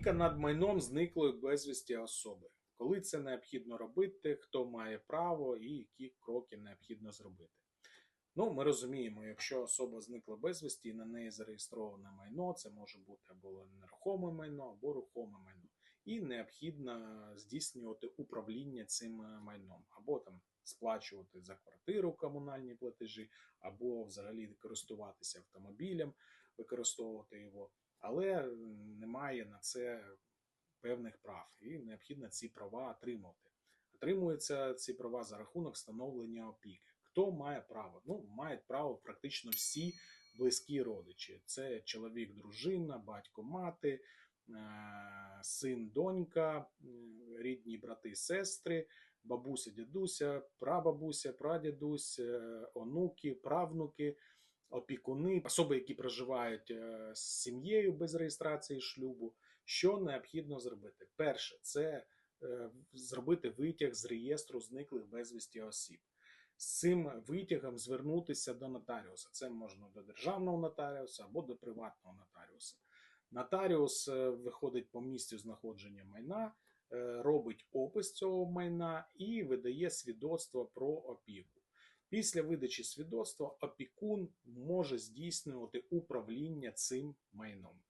Опіка над майном зниклої безвісті особи. Коли це необхідно робити, хто має право і які кроки необхідно зробити. Ну, ми розуміємо, якщо особа зникла безвісті і на неї зареєстроване майно, це може бути або нерухоме майно, або рухоме майно. І необхідно здійснювати управління цим е, майном, або там сплачувати за квартиру комунальні платежі, або взагалі користуватися автомобілем, використовувати його, але м, немає на це певних прав, і необхідно ці права отримувати. Отримуються ці права за рахунок встановлення опіки. Хто має право? Ну, мають право практично всі близькі родичі: це чоловік, дружина, батько, мати, е, син, донька, рідні брати, сестри, бабуся, дідуся, прабабуся, прадідусь, е, онуки, правнуки, опікуни, особи, які проживають е, з сім'єю без реєстрації шлюбу. Що необхідно зробити? Перше, це е, зробити витяг з реєстру зниклих безвісті осіб. З цим витягом звернутися до нотаріуса. Це можна до державного нотаріуса або до приватного нотаріуса. Нотаріус е, виходить по місцю знаходження майна, робить опис цього майна і видає свідоцтво про опіку. Після видачі свідоцтва опікун може здійснювати управління цим майном.